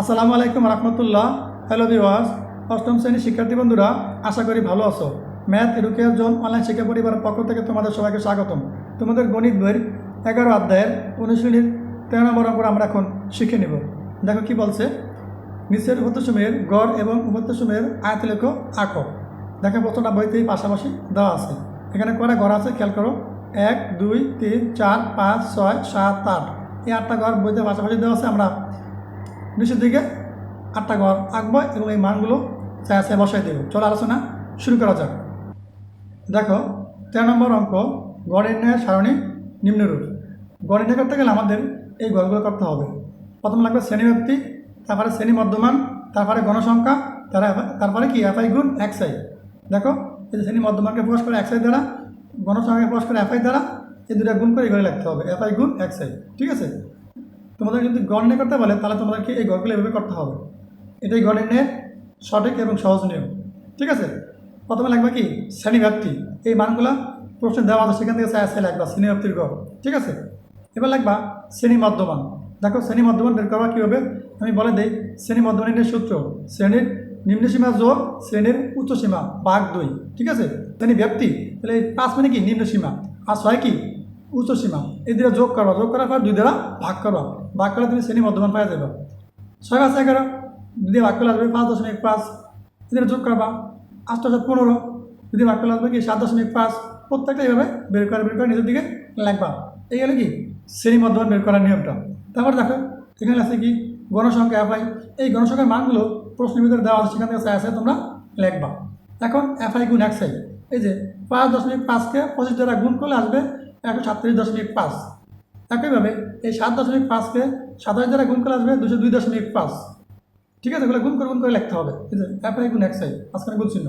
আসসালামু আলাইকুম রহমতুল্লাহ। হ্যালো বিওয়াস অষ্টম শ্রেণির শিক্ষার্থী বন্ধুরা, আশা করি ভালো আছো। ম্যাথ এডুকেয়ার জোন অনলাইন শিক্ষা পরিবারের পক্ষ থেকে তোমাদের সবাইকে স্বাগতম। তোমাদের গণিত বইয়ের এগারো অধ্যায়ের অনুশীলনীর তেরো নম্বর অঙ্ক আমরা এখন শিখে নেব। দেখো কি বলছে? নিচের উপত্যসমূহের গড় এবং উপত্যসমূহের আয়তলেখ আঁকো দেখো প্রথমটা বইতেই পাশাপাশি দেওয়া আছে। এখানে কটা ঘর আছে খেয়াল করো? এক, দুই, তিন, চার, পাঁচ, ছয়, সাত, আট। এই আটটা ঘর বইতে পাশাপাশি দেওয়া আছে আমরা নিচের দিকে আটটা ঘর আঁকবো এবং এই মানগুলো চায় চায় বসাই দেবো। চলো আলোচনা শুরু করা যাক। দেখো, তেরো নম্বর অঙ্ক গড় নির্ণয়ের সারণী নিম্নরূপ। গড় নির্ণয় করতে গেলে আমাদের এই গড়গুলো করতে হবে। প্রথম লাগবে শ্রেণীব্যাপ্তি তারপরে শ্রেণি মধ্যমান, তারপরে গণসংখ্যা, তারা তারপরে কি? এফআই গুণ এক্সআই দেখো, এই যে শ্রেণি মধ্যমানকে প্রকাশ করে এক্সআই দ্বারা, গণসংখ্যাকে প্রকাশ করে এফআই দ্বারা, এই দুটা গুণ করে এগুলো লিখতে হবে, এফআই গুণ এক্সআই ঠিক আছে? তোমাদের যদি গড় নির্ণয় করতে বলে, তাহলে তোমাদেরকে এই গড়গুলো এভাবে করতে হবে। এটাই গড় নির্ণয়ের সঠিক এবং সহজ নিয়ম। ঠিক আছে? প্রথমে লাগবে কি? শ্রেণীব্যাপ্তি এই মানগুলো প্রশ্ন দেওয়া আছে, সেখান থেকে আসে লাগবা শ্রেণীব্যাপ্তির গড়। ঠিক আছে? এবার লাগবা শ্রেণি মধ্যমান। দেখো শ্রেণি মধ্যমান বের করা কীভাবে? আমি বলে দিই, শ্রেণি মধ্যমানের সূত্র। শ্রেণির নিম্ন সীমা যোগ শ্রেণির উচ্চ সীমা বাঘ দুই। ঠিক আছে? শ্রেণি ব্যক্তি তাহলে পাঁচ মানে কি? নিম্ন সীমা। আর ছয় কি? উচ্চ সীমা। এই দুটো যোগ করবা। যোগ করার পর দুই দ্বারা ভাগ করবা। করলে তুমি শ্রেণি মধ্যমান পাওয়া যাবে ছয় পাঁচ এগারো ভাগ করলে আসবে পাঁচ দশমিক পাঁচ এদের যোগ করবা সাত পনেরো, যদি করলে আসবে কি সাত দশমিক পাঁচ, প্রত্যেকটা এইভাবে বের করে বের করে নিজের দিকে লাগবা এই গেলে কি? শ্রেণি মধ্যমান বের করার নিয়মটা। তারপর দেখো, এখানে আছে কি? গণসংখ্যা এফআই এই গণসংখ্যার মানগুলো প্রশ্নের ভিতরে দেওয়া আছে, সেখান থেকে আছে তোমরা লিখবা। এখন এফআই গুণ এক্সআই এই যে পাঁচ দশমিক পাঁচকে পঁচিশ দ্বারা গুণ করলে আসবে একশো সাতত্রিশ দশমিক পাঁচ। একইভাবে এই সাত দশমিক পাঁচকে সাতাশ দ্বারা গুণ করে আসবে দুশো দুই দশমিক পাঁচ। ঠিক আছে এগুলো গুণ করে গুণ করে লিখতে হবে। এই যে এফআই গুণ এক্সআই মাঝখানে গুণ চিহ্ন।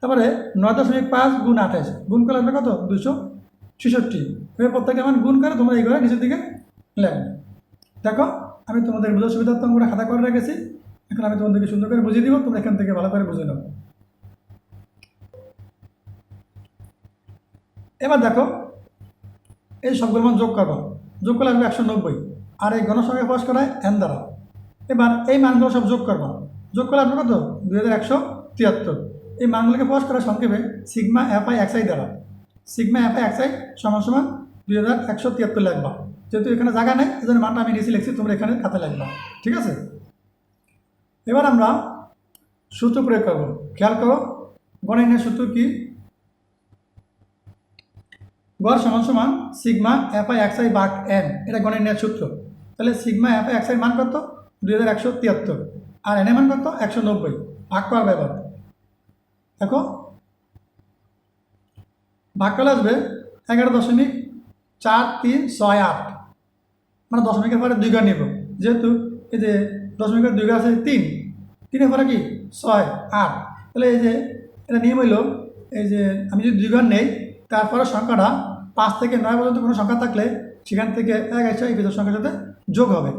তারপরে নয় দশমিক পাঁচ গুণ আঠাশ, গুণ করে আসবে কত? দুশো ছেষট্টি। এবার প্রত্যেকটা মান গুণ করে তোমরা এই এইগুলো নিচের দিকে লেখবে দেখো, আমি তোমাদের বুঝার সুবিধার্থ অঙ্কটা খাতা করে রেখেছি। এখন আমি তোমাদেরকে সুন্দর করে বুঝিয়ে দিব, তোমরা এখান থেকে ভালো করে বুঝে নাও। এবার দেখো, এই সবগুলো যোগ করবা। যোগ করলে আসবে একশো নব্বই। আর এই গণসংখ্যা প্রকাশ করায় এন দ্বারা। এবার এই মানগুলো সব যোগ করবা। যোগ করলে আসবে কত? দুই হাজার একশো তিয়াত্তর। এই মানগুলোকে প্রকাশ করা সংক্ষেপে sigma F I X I দ্বারা। Sigma F I X I সমান সমান দুই হাজার একশো তিয়াত্তর লিখবা। যেহেতু এখানে জায়গা নেই, এই জন্য মানটা আমি নিচে লিখছি, তোমরা এখানে খাতা লিখবা। ঠিক আছে? এবার আমরা সূত্র প্রয়োগ করব। খেয়াল করো গণনের সূত্র কি? গড় সমান সমান সিগমা এফ আই এক্স বাক এন এটা গণনের সূত্র। তাহলে সিগমা এফ আই এক্স মান কত? দুই হাজার একশো তিয়াত্তর। আর এন মান কত? একশো নব্বই। ভাগ করার ব্যাপার। দেখো, ভাগ করলে আসবে এগারো দশমিক চার তিন ছয় আট। মানে দশমিকের পরে দুই ঘর নিব। যেহেতু এই যে দশমিকের দুই ঘর আছে তিন, তিনের পরে কি? ছয়, আট। তাহলে এই যে এটা নিয়ম হইল, এই যে আমি যদি দুই ঘর নেই, তারপরে সংখ্যাটা পাঁচ থেকে নয় পর্যন্ত কোনো সংখ্যা থাকলে সেখান থেকে এক একশো এই ভিতর সংখ্যার সাথে যোগ হবে।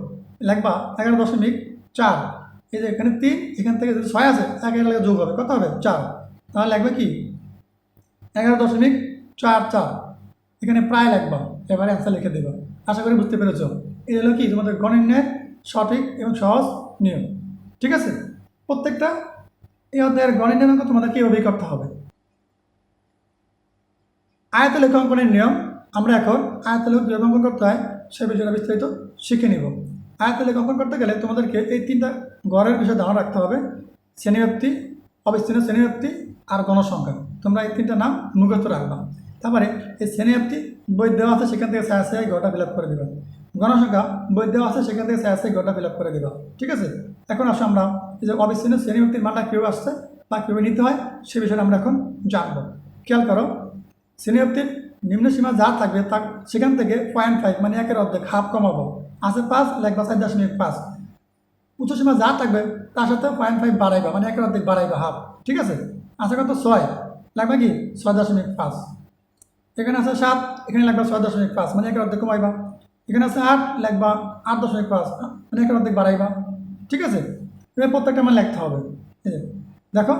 লাগবা এগারো দশমিক চার। এই যে এখানে তিন, এখান থেকে যদি ছয় আছে এক এলাকা যোগ হবে। কত হবে? চার। তাহলে লাগবে কি? এগারো দশমিক চার চার। এখানে প্রায় লাগবা এবারে অ্যান্সার লিখে দেবা। আশা করি বুঝতে পেরেছ। এই হলো কি? তোমাদের গণিতের সঠিক এবং সহজ নিয়ম। ঠিক আছে? প্রত্যেকটা এই অধ্যায়ের গণিতের অঙ্ক তোমাদেরকে এভাবেই করতে হবে? আয়ত লেখ অঙ্কনের নিয়ম আমরা এখন আয়ত লেখ কীভাবে অঙ্কন করতে হয় সে বিষয়টা বিস্তারিত শিখে নিব। আয়ত লেখ অঙ্কন করতে গেলে তোমাদেরকে এই তিনটা গড়ের বিষয়ে ধারণা রাখতে হবে, শ্রেণীব্যাপ্তি অবিচ্ছিন্ন শ্রেণীব্যাপ্তি আর গণসংখ্যা। তোমরা এই তিনটা নাম মুখস্থ রাখবা। তারপরে এই শ্রেণীব্যাপ্তি বই দেওয়া আছে সেখান থেকে সায়া সায়া গড়টা ফিল করে দেবে। গণসংখ্যা বই দেওয়া আছে সেখান থেকে সায়া সায়া গড়টা ফিল করে দেবে। ঠিক আছে? এখন আসো আমরা এই যে অবিচ্ছিন্ন শ্রেণীব্যাপ্তির মানটা কীভাবে আসছে বা কীভাবে নিতে হয় সে বিষয়ে আমরা এখন জানব। খেয়াল করো শ্রেণীব্যাপ্তির নিম্ন সীমা যা থাকবে তা সেখান থেকে পয়েন্ট ফাইভ মানে একের অর্ধেক হাফ কমাবো। আছে পাঁচ, লেখবা চার দশমিক পাঁচ। উচ্চ সীমা যা থাকবে তার সাথে পয়েন্ট ফাইভ বাড়াইবা মানে একের অর্ধেক বাড়াইবা হাফ ঠিক আছে? আছে কত ছয়। লাগবে কি? ছয় দশমিক পাঁচ। এখানে আছে সাত, এখানে লাগবে ছয় দশমিক পাঁচ মানে একের অর্ধেক কমাইবা। এখানে আছে আট, লাগবা আট দশমিক পাঁচ মানে একের অর্ধেক বাড়াইবা। ঠিক আছে? এবার প্রত্যেকটা মানে লিখতে হবে। দেখো?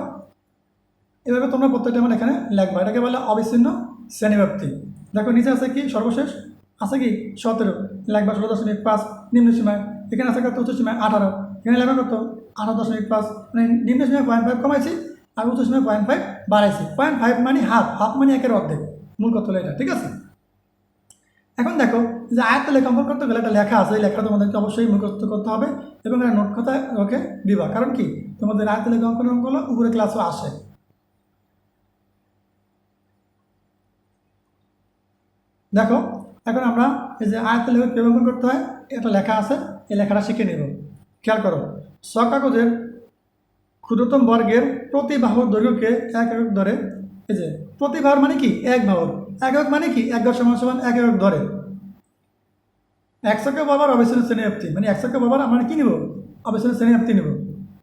এভাবে তোমরা প্রত্যেকটা মানে এখানে লিখবা। এটাকে বলে অবিচ্ছিন্ন শ্রেণীব্যাপ্তি। দেখো, নিচে আছে কি? সর্বশেষ। আছে কি? সতেরো। লাগবা ষোলো দশমিক পাঁচ, নিম্ন সীমা এখানে আছে কত? উচ্চ সীমায় আঠারো। এখানে লেখা কত? আঠারো দশমিক পাঁচ মানে নিম্ন সীমায় পয়েন্ট ফাইভ কমাইছি আর উচ্চ সীমায় পয়েন্ট ফাইভ বাড়াইছি। পয়েন্ট ফাইভ মানে হাফ। হাফ মানে একের অর্ধেক। মূল কত হলো এটা, ঠিক আছে? এখন দেখো, যে আয়ত্ত লেখা অঙ্কন করতে গেলে একটা লেখা আছে। এই লেখা তোমাদেরকে অবশ্যই মুখস্থ করতে হবে এবং একটা নোট খাতায় ওকে দিবা। কারণ কি? তোমাদের আয়ত্ত লেখা অঙ্কন অঙ্কগুলো উপরে ক্লাসও আসে। দেখো, এখন আমরা এই যে আয়ত্ত লেখক কীভাবে করতে হয়? একটা লেখা আছে, এই লেখাটা শিখে নেব। খেয়াল করো ছ কাগজের ক্ষুদ্রতম বর্গের প্রতি দৈর্ঘ্যকে এক একক ধরে, এই যে প্রতি মানে কি? এক বাহুর। এক একক মানে কি? এক ঘর সমান সমান এক একক ধরে। একশোকে বরাবর অবিচ্ছিন্ন শ্রেণি ব্যাপ্তি মানে একশোকে বাবার আমরা কী নিব? অবিচ্ছিন্ন শ্রেণি ব্যাপ্তি নেব।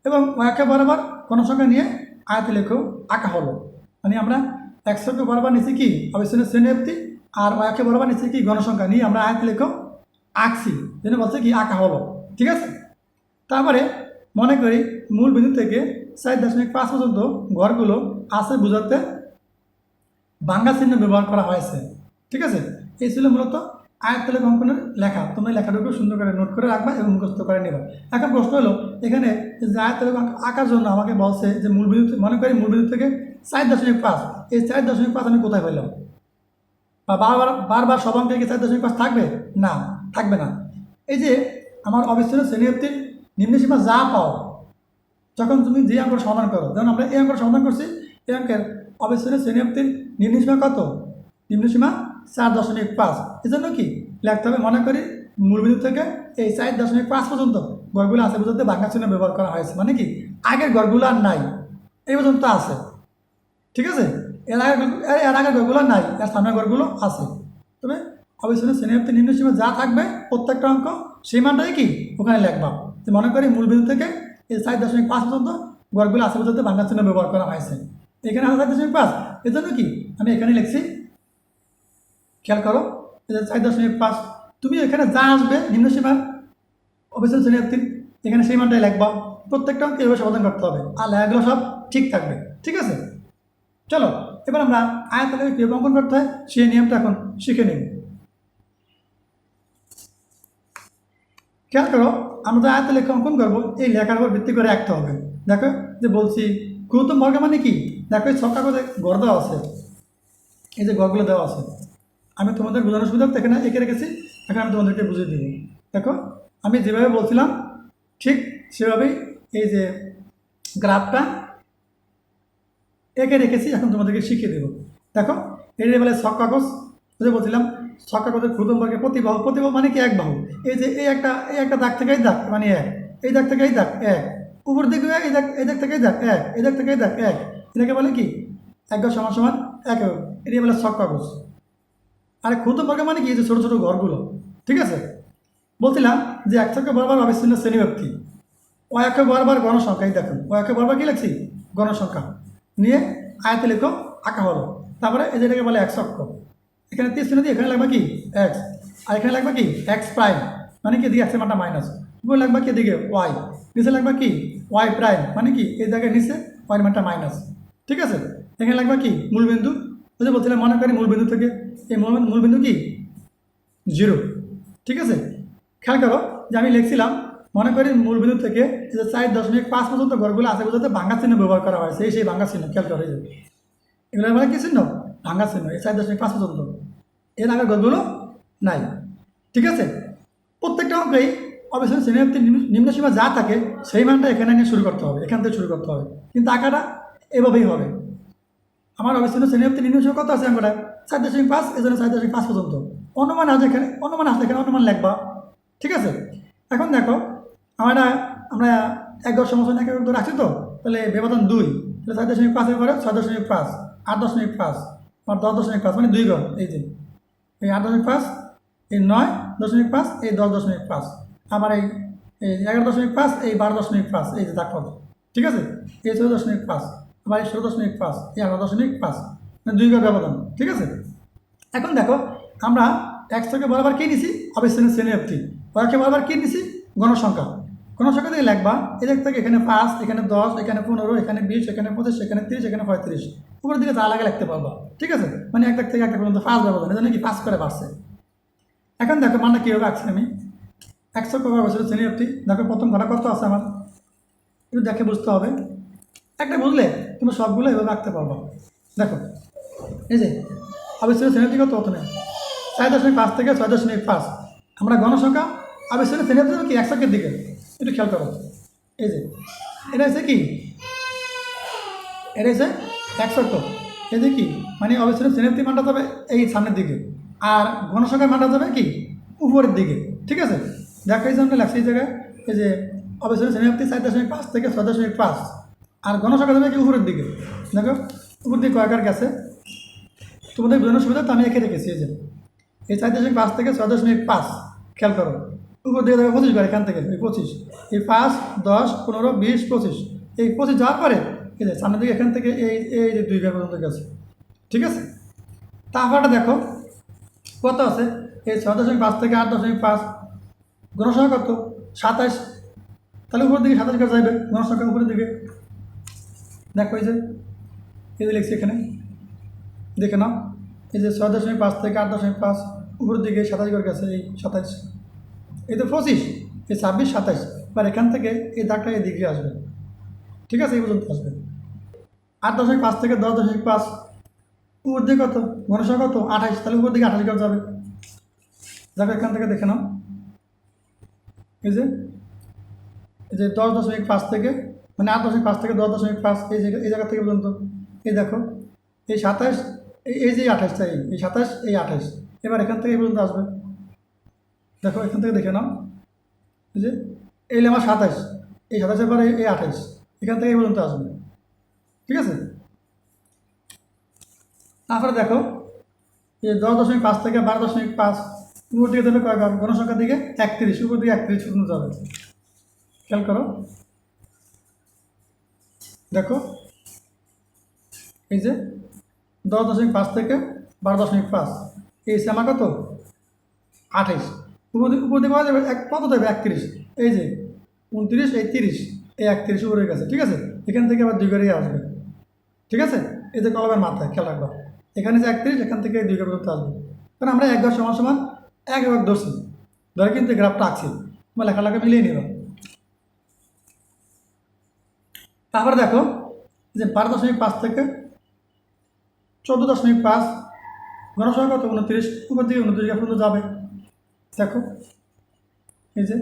এবং একে বরাবর কোনো সংখ্যা নিয়ে আয়ত লেখেও আঁকা হলো। মানে আমরা একশোকে বরাবর নিচ্ছি কি? অবিচ্ছিন্ন শ্রেণি ব্যাপ্তি আর একে বরাবর নিচ্ছি কি গণসংখ্যা? নিয়ে আমরা আয়ত লেখেও আঁকছি। যেন বলছে কি আঁকা হলো। ঠিক আছে? তারপরে মনে করি মূল বিন্দু থেকে চার দশমিক পাঁচ পর্যন্ত ঘরগুলো আছে বোঝাতে। বাংলা চিহ্ন ব্যবহার করা হয়েছে। ঠিক আছে? এই ছিল মূলত আয়তলে অঙ্কনের লেখা। তোমরা লেখাটুকু সুন্দর করে নোট করে রাখবা এবং মুখস্থ করে নেবা। এখন প্রশ্ন হলো, এখানে যে আয়তলে আঁকার জন্য আমাকে বলছে যে মূল বিন্দু মনে করি মূল বিন্দু থেকে চার দশমিক পাঁচ। এই চার দশমিক পাঁচ আমি কোথায় পেলাম? বা বারবার বারবার সব অঙ্কে কি চার দশমিক পাঁচ থাকবে? না থাকবে না। এই যে আমার অবিচ্ছিন্ন শ্রেণীব্যক্তির নিম্নসীমা যা পাও, যখন তুমি যে অঙ্ক সমাধান করো, যেমন আমরা এই অঙ্ক সমাধান করছি, এই অঙ্কের অবিচ্ছিন্ন শ্রেণীব্যক্তির নিম্নসীমা কত? নিম্নসীমা চার দশমিক পাঁচ। এজন্য কি? লিখতে হবে, মনে করি, মূলবিন্দু থেকে এই চার দশমিক পাঁচ পর্যন্ত গড়গুলো আছে বুঝতে বাংলা চিহ্ন ব্যবহার করা হয়েছে। মানে কি? আগের গড়গুলো আর নাই। এই পর্যন্ত আছে। ঠিক আছে? এর আগে এর আগের ঘরগুলো নাই, এর সামনের ঘরগুলো আছে। তবে অবশ্যই শ্রেণীভুক্ত নিম্ন সীমা যা থাকবে, প্রত্যেকটা অঙ্ক সেই মানটাই কি? ওখানে লিখবা। যে মনে করি মূল বিন্দু থেকে এই চার দশমিক পাঁচ পর্যন্ত ঘরগুলো আসে পর্যন্ত বাংলা চিহ্ন ব্যবহার করা হয়েছে। এখানে আছে চার দশমিক পাঁচ। এর জন্য কি? আমি এখানে লিখছি, খেয়াল করো চার দশমিক পাঁচ। তুমি এখানে যা আসবে নিম্ন সীমার অবশ্যই শ্রেণীভুক্তি, এখানে সেই মানটাই লিখবা। প্রত্যেকটা অঙ্ক এভাবে সমাধান করতে হবে। আর লেখাগুলো সব ঠিক থাকবে। ঠিক আছে? চলো। এবার আমরা আয়তালে কীভাবে অঙ্কন করতে হয়, সেই নিয়মটা এখন শিখে নিই। খেয়াল করো, আমরা যে আয়তা লেখা অঙ্কন করব, এই লেখার উপর ভিত্তি করে আঁকতে হবে। দেখো, যে বলছি গুরুত্তম বর্গ মানে কি? দেখো, এই ছক কাগজে গড় দেওয়া আছে। এই যে গড়গুলো দেওয়া আছে। আমি তোমাদের বোঝানোর সুবিধা এখানে এঁকে রেখেছি, এখন আমি তোমাদেরকে বুঝিয়ে দিব। দেখো, আমি যেভাবে বলছিলাম, ঠিক সেভাবেই এই যে গ্রাফটা এঁকে রেখেছি এখন তোমাদেরকে শিখিয়ে দেবো। দেখো এটা বলে ছক কাগজ যে বলছিলাম ছক কাগজের ক্ষুদম বর্গে প্রতি বাহু মানে কি? এক বাহু। এই যে এই একটা এই একটা দাগ থেকে এই দাগ মানে এক। এই দাগ থেকে এই দাগ এক। উপর দিকে এক, এই দাগ এই দাগ থেকে এই দাগ এক। এই দাগ থেকে এই দাগ এক। এটাকে বলে কি? এক ঘর সমান সমান এক। এটাই বলে ছক কাগজ। আর ক্ষুদ্র বর্গ মানে কি? এই যে ছোটো ছোটো ঘরগুলো। ঠিক আছে? বলছিলাম যে এক থেকে বরাবর অবিচ্ছিন্ন শ্রেণীব্যক্তি। ও একে বরাবর গণসংখ্যা এই দেখুন। ও একে বরাবর কি লিখছি? গণসংখ্যা নিয়ে আয়তে লেখো, আঁকা হলো তারপরে এই যেটাকে বলে এক অক্ষ। এখানে তীর চিহ্ন দিয়ে এখানে লাগবে কি? এক্স আর এখানে লাগবে কি? এক্স প্রাইম মানে কি? এদিকে এক্সের মানটা মাইনাস উপরে লাগবে কি? এদিকে ওয়াই নিচে লাগবে কি? ওয়াই প্রাইম মানে কি? এই জায়গায় নিচে ওয়াই মানটা মাইনাস ঠিক আছে? এখানে লাগবে কি? মূলবিন্দু। ওই যে বলছিলাম, মনে করি মূলবিন্দু থেকে। এই মূল মূলবিন্দু কি? জিরো ঠিক আছে? খেয়াল করো যে আমি লিখছিলাম মনে করি মূলবিন্দু থেকে যে চার দশমিক পাঁচ পর্যন্ত ঘরগুলো আছে বোঝাতে ভাঙ্গা চিহ্ন ব্যবহার করা হয়েছে এই সেই ভাঙ্গা চিহ্ন, খেয়াল করা এই যে এগুলো মানে কি চিহ্ন? ভাঙ্গা চিহ্ন, এই চার দশমিক পাঁচ পর্যন্ত। এর আগের ঘরগুলো নাই। ঠিক আছে? প্রত্যেকটা অঙ্কেই অবশ্যই শ্রেণীভুক্তি নিম্ন সীমা যা থাকে, সেই মানটা এখানে নিয়ে শুরু করতে হবে, এখান থেকে শুরু করতে হবে। কিন্তু আঁকাটা এভাবেই হবে। আমার অবশ্যই শ্রেণীভুক্তি নিম্ন সীমা কত আছে অঙ্কটা চার দশমিক পাঁচ, এই জন্য চার দশমিক পাঁচ পর্যন্ত। অনুমান আছে এখানে, অনুমান আছে এখানে, অনুমান লিখবা। ঠিক আছে? এখন দেখো আমরা আমরা এক দশ সমস্যা এক এক রাখছি তো তাহলে ব্যবধান দুই তাহলে চার দশমিক পাঁচের পরে ছয় দশমিক পাঁচ আট দশমিক পাঁচ আর দশ দশমিক পাঁচ মানে দুই ঘর এই যে এই আট দশমিক পাঁচ এই নয় দশমিক পাঁচ এই দশ দশমিক পাঁচ আবার এই এগারো দশমিক পাঁচ এই বারো দশমিক পাঁচ এই যে দাগ ঠিক আছে এই চৌদ্দ দশমিক পাঁচ আবার এই ষোলো দশমিক পাঁচ এই আঠারো দশমিক পাঁচ মানে দুই ঘর ব্যবধান ঠিক আছে এখন দেখো আমরা এক থেকে বরাবর কী নিছি অবিচ্ছিন্ন শ্রেণি অব্দি ওয়াকে বরাবর কী নিছি গণসংখ্যা গণসংখ্যা দিয়ে লিখবা এদিক থেকে এখানে পাঁচ, এখানে দশ, এখানে পনেরো, এখানে বিশ, এখানে পঁচিশ, এখানে তিরিশ, এখানে পঁয়ত্রিশ। উপরের দিকে যা লাগে লিখতে পারবা। ঠিক আছে? মানে এক থেকে একটা পর্যন্ত পাঁচ ব্যবধান। এজন্য কি পাঁচ করে বাড়ছে? এখন দেখো মানটা কীভাবে আঁকছি আমি। একশো কবে বছরের শ্রেণীরটি দেখো প্রথম ঘটা কত আছে আমার? একটু দেখে বুঝতে হবে। একটা বুঝলে তুমি সবগুলো এভাবে আঁকতে পারব। দেখো, এই যে আবিষ্কারের শ্রেণীটি কত প্রথমে? চার দশমিক পাঁচ থেকে ছয় দশমিক পাঁচ। আমরা গণসংখ্যা আবিষ্কারের শ্রেণীতে কি একশোকের দিকে? একটু খেয়াল করো। এই যে, এটা হচ্ছে কি? এটা হচ্ছে একশো এই যে কি? মানে অবশ্যই শ্রেণির মানটা যাবে এই সামনের দিকে। আর গণসংখ্যার মানটা যাবে কি? উপরের দিকে। ঠিক আছে? দেখো এই জন্য লাগছে এই জায়গায়, এই যে অবশ্যই শ্রেণীপ্তি চার দশমিক পাঁচ থেকে ছয় দশমিক পাঁচ। আর গণসংখ্যা যাবে কি উপরের দিকে? দেখো, উপর দিকে কয়েকার গেছে। তোমাদের বোঝানোর সুবিধা তো আমি এঁকে রেখেছি, এই যে। এই চার দশমিক পাঁচ থেকে ছয় দশমিক পাঁচ। খেয়াল করো। উপর দিকে দেখো পঁচিশ বার, এখান থেকে, এই পঁচিশ। এই পাঁচ, দশ, পনেরো, বিশ, পঁচিশ। এই পঁচিশ যাওয়ার পরে, এই যে সামনের দিকে, এখান থেকে এই এই যে দুই ঘর পর্যন্ত গেছে। ঠিক আছে? তারপরটা দেখো, কত আছে? এই ছয় দশমিক পাঁচ থেকে আট দশমিক পাঁচ। গণসংখ্যা কত? সাতাশ। তাহলে উপরের দিকে সাতাশ করে যাবে গণসংখ্যা উপরের দিকে। দেখো এই যে এই যে লিখছি এখানে। দেখে নাও। এই যে ছয় দশমিক পাঁচ থেকে আট দশমিক পাঁচ, উপরের দিকে সাতাশ করে গেছে, এই সাতাশ। এই তো পঁচিশ, এই ছাব্বিশ সাতাশ এবার এখান থেকে এই দাগটা এই দিকে আসবে। ঠিক আছে, এই পর্যন্ত আসবে। আট দশমিক পাঁচ থেকে দশ দশমিক পাঁচ, উপর দিকে কত? গণসংখ্যা কত? আঠাশ তাহলে উপর দিকে আঠাশ করে যাবে। দেখো এখান থেকে দেখে নাও। এই যে এই যে দশ দশমিক পাঁচ থেকে মানে আট দশমিক পাঁচ থেকে দশ দশমিক পাঁচ, এই জায়গা এই জায়গা থেকে পর্যন্ত। এই দেখো, এই সাতাশ এই যে আঠাশটা এই সাতাশ এই আঠাশ এবার এখান থেকে এই পর্যন্ত আসবে। দেখো, এখান থেকে দেখে নাও। এই যে, এই আমার সাতাশ, এই সাতাশের পরে এই আঠাশ, এখান থেকে এই পর্যন্ত আসবে। ঠিক আছে? তারপরে দেখো, এই দশ দশমিক পাঁচ থেকে বারো দশমিক পাঁচ উপর দিকে দেবে কয় গণসংখ্যার দিকে একত্রিশ, উপর দিকে একত্রিশ পর্যন্ত যাবে। খেয়াল করো। দেখো, এই যে, দশ দশমিক পাঁচ থেকে বারো দশমিক পাঁচ, এই শ্যামা কত? আঠাইশ উপর পাওয়া যাবে এক কত দেবে? একত্রিশ। এই যে, উনত্রিশ, এই তিরিশ। এই একত্রিশ উপরে গেছে, ঠিক আছে? এখান থেকে আবার দুই করেই আসবে। ঠিক আছে? এই যে কলমের মাথায় খেয়াল রাখবা। এখানে যে একত্রিশ, এখান থেকে দুই পর্যন্ত আসবে। কারণ আমরা এক ঘর সমান সমান এক এবার ধরছি। ধরে কিন্তু গ্রাফটা আঁকছি। বা লেখালেখা মিলিয়ে নিল তারপরে দেখো যে বারো দশমিক পাঁচ থেকে চোদ্দ দশমিক পাঁচ গণসংখ্যা কত? উনত্রিশ। উপর দিকে উনত্রিশ পর্যন্ত যাবে। দেখো, এই যে।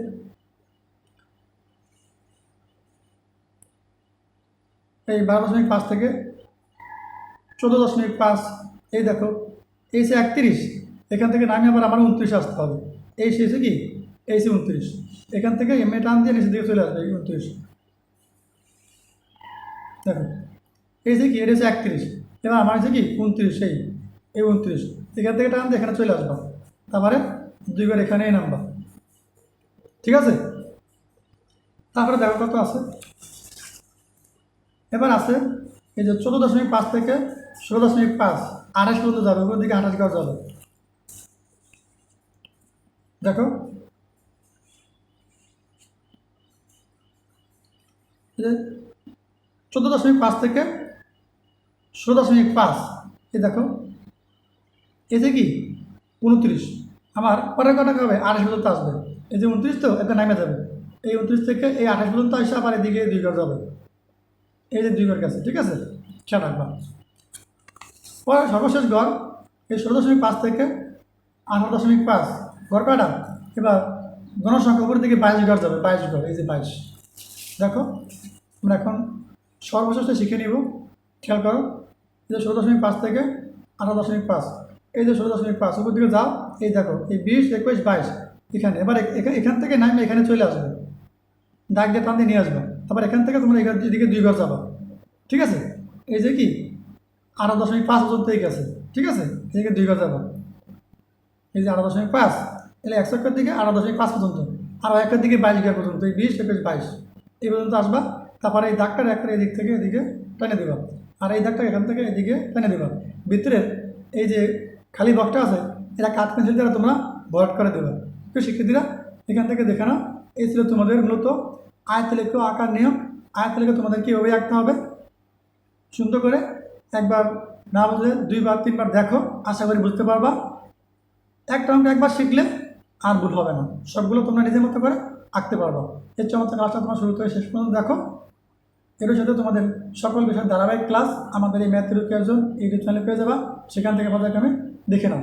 এই বারো দশমিক পাঁচ থেকে চোদ্দ দশমিক পাঁচ, এই দেখো, এই সে একত্রিশ, এখান থেকে নামে আবার আমার উনত্রিশ আসতে হবে। এই শেষে কি? এই সে উনত্রিশ, এখান থেকে এম এ টান দিয়ে নিচের দিকে চলে আসবে, এই উনত্রিশ। দেখো, এই যে কি? এটা হচ্ছে একত্রিশ, এবার আমার হচ্ছে কি? উনত্রিশ, এই এই উনত্রিশ, এখান থেকে টান দিয়ে এখানে চলে আসবা। তারপরে দুইবার এখানেই নামবা ঠিক আছে? তারপরে দেখো কত আছে। এবার আছে, এই যে চোদ্দ দশমিক পাঁচ থেকে ষোলো দশমিক পাঁচ, আঠাশ পর্যন্ত যাবে ওপর দিকে আঠাশ করা যাবে দেখো। চোদ্দ দশমিক পাঁচ থেকে ষোলো দশমিক পাঁচ, এই দেখো। যে কি? উনত্রিশ। আমার পরের কটা হবে আঠাশ পর্যন্ত আসবে। এই যে উনত্রিশ তো এটা নামে যাবে। এই উনত্রিশ থেকে এই আঠাশ পর্যন্ত এসে আবার এদিকে দুই ঘর যাবে। এই যে দুই ঘর গেছে, ঠিক আছে? খেয়াল রাখবা। পরে সর্বশেষ গড় এই ষোলো দশমিক পাঁচ থেকে আঠারো দশমিক পাঁচ। গড় কয়টা? এবার গণসংখ্যা উপরের দিকে বাইশ ঘর যাবে, বাইশ ঘর, এই যে বাইশ। দেখো, আমরা এখন সর্বশেষটা শিখে নিব। খেয়াল করো, এই যে ষোলো দশমিক পাঁচ থেকে আঠারো দশমিক পাঁচ। এই যে ষোলো দশমিক পাঁচ, উপর দিকে যাও। এই দেখো, এই বিশ, একুশ, বাইশ, এখানে, এবার এখান থেকে নামলে এখানে চলে আসবে। দাগ দিয়ে টান দিয়ে নিয়ে আসবে। আবার এখান থেকে তোমরা এখান, এদিকে দুই ঘর যাবা। ঠিক আছে? এই যে কি? আঠারো দশমিক পাঁচ পর্যন্ত এই গেছে। ঠিক আছে? এদিকে দুই ঘর যাবা। এই যে আঠারো দশমিক পাঁচ এলে একশো একের দিকে আঠারো দশমিক পাঁচ পর্যন্ত। আর একের দিকে বাইশ ঘর পর্যন্ত। এই বিশ, একুশ, বাইশ, এই পর্যন্ত আসবা। তারপরে এই দাগটা একটা এদিক থেকে এদিকে টেনে দেবা। আর এই দাগটা এখান থেকে এদিকে টেনে দেবা। ভিতরের এই যে খালি বক্সটা আছে এটা কাঠ পেন্সিল দ্বারা তোমরা ভরাট করে দেবে। একটু শিক্ষার্থীরা, এখান থেকে দেখে নাও। এই ছিল তোমাদের মূলত আয়তলেখ আঁকার নিয়ম। আয়তলেখ তোমাদের কীভাবে আঁকতে হবে? সুন্দর করে একবার না বুঝলে দুইবার, তিনবার দেখো। আশা করি বুঝতে পারবা। একটা অঙ্ক একবার শিখলে আর ভুল হবে না। সবগুলো তোমরা নিজের মতো করে আঁকতে পারব। এর চমৎকার ক্লাসটা তোমার শুরু থেকে শেষ পর্যন্ত দেখো। এর সাথে তোমাদের সকল বিষয়ের ধারাবাহিক ক্লাস আমাদের এই ম্যাথ রুকিয়ার জন্য ইউটিউব চ্যানেলে পেয়ে যাবা। সেখান থেকে পর্যায়ক্রমে দেখে নাও।